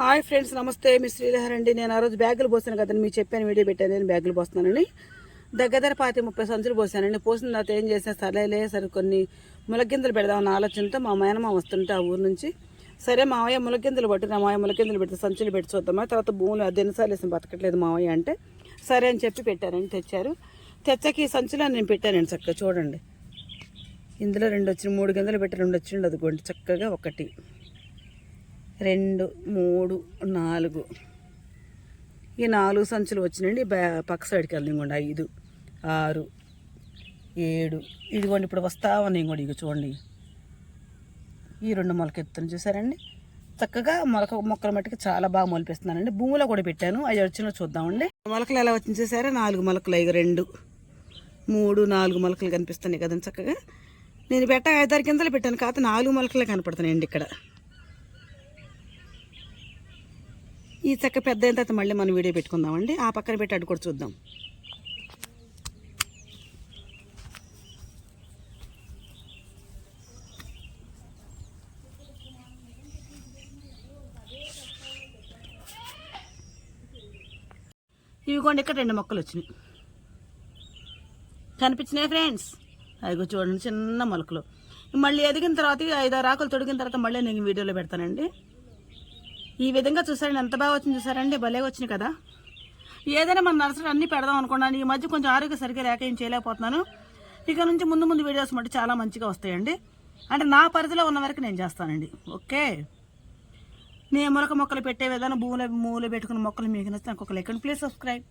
Hi friends నమస్తే. మీ శ్రీధర్ అండి. నేను ఆ రోజు బ్యాగులు పోసాను కదండి. మీకు చెప్పాను వీడియో పెట్టాను నేను బ్యాగులు పోస్తున్నానని. దగ్గర దగ్గర పాతి ముప్పై సంచులు పోసానండి. పోసిన తర్వాత ఏం చేసా సరేలే సరే కొన్ని ములగింజలు పెడదామన్న ఆలోచనతో మా మేనమామ వస్తుంటే ఆ ఊరు నుంచి సరే మావయ్య ములగింజలు పట్టిన నా మావయ్య ములగింజలు పెడితే సంచులు పెట్టి చూద్దామా? తర్వాత భూములు అది ఎన్నిసార్లు వేసిన బతకట్లేదు మావయ్య అంటే. సరే అని చెప్పి పెట్టారండి తెచ్చారు. తెచ్చకి ఈ సంచులో నేను పెట్టానండి చక్కగా చూడండి. ఇందులో రెండు వచ్చిన మూడు గింజలు పెట్టి రెండు వచ్చిండదు అదిగోండి చక్కగా ఒకటి. రెండు మూడు నాలుగు. ఈ నాలుగు సంచులు వచ్చినాయండి. బ్యా- పక్క సైడ్కి వెళ్ళి ఇంకోండి ఐదు ఆరు ఏడు. ఇదిగోండి ఇప్పుడు వస్తా ఉన్నాయి ఇంకోటి ఇక చూడండి. ఈ రెండు మొలక ఎత్తుని చూసారండి. చక్కగా మొలక మొక్కల మట్టుకు చాలా బాగా మొలిపిస్తున్నానండి. భూమిలో కూడా పెట్టాను. అవి వచ్చినా చూద్దామండి. మొలకలు ఎలా వచ్చింది చూసారా? నాలుగు మొలకలు ఇక రెండు మూడు నాలుగు మొలకలు కనిపిస్తున్నాయి కదండి చక్కగా. నేను పెట్ట ఐదారు కిందలు పెట్టాను. కాకపోతే నాలుగు మొలకలే కనపడుతున్నాయండి ఇక్కడ. ఈ చెక్క పెద్ద అయిన తర్వాత మళ్ళీ మనం వీడియో పెట్టుకుందామండి. ఆ పక్కన పెట్టి అటు కూడా చూద్దాం. ఇవిగోండి ఇక్కడ రెండు మొక్కలు వచ్చినాయి. కనిపించినాయి ఫ్రెండ్స్? అదిగో చూడండి చిన్న మొలకలు. మళ్ళీ ఎదిగిన తర్వాత ఐదారు ఆకులు తొడిగిన తర్వాత మళ్ళీ నేను వీడియోలో పెడతానండి. ఈ విధంగా చూసారండి. ఎంత బాగా వచ్చింది చూసారండి. భలే వచ్చింది కదా. ఏదైనా మన నర్సరీ అన్ని పెడదాం అనుకున్నాను. ఈ మధ్య కొంచెం ఆరోగ్య సరిగ్గా లేక ఏం చేయలేకపోతున్నాను. ఇక నుంచి ముందు ముందు వీడియోస్ మట్టి చాలా మంచిగా వస్తాయండి. అంటే నా పరిధిలో ఉన్న వరకు నేను చేస్తానండి. ఓకే? నేను మొలక మొక్కలు పెట్టే విధానం భూములు మూల పెట్టుకున్న మొక్కలు మీకు నచ్చితే నాకు ఒక లైక్ అండ్ ప్లీజ్ సబ్స్క్రైబ్.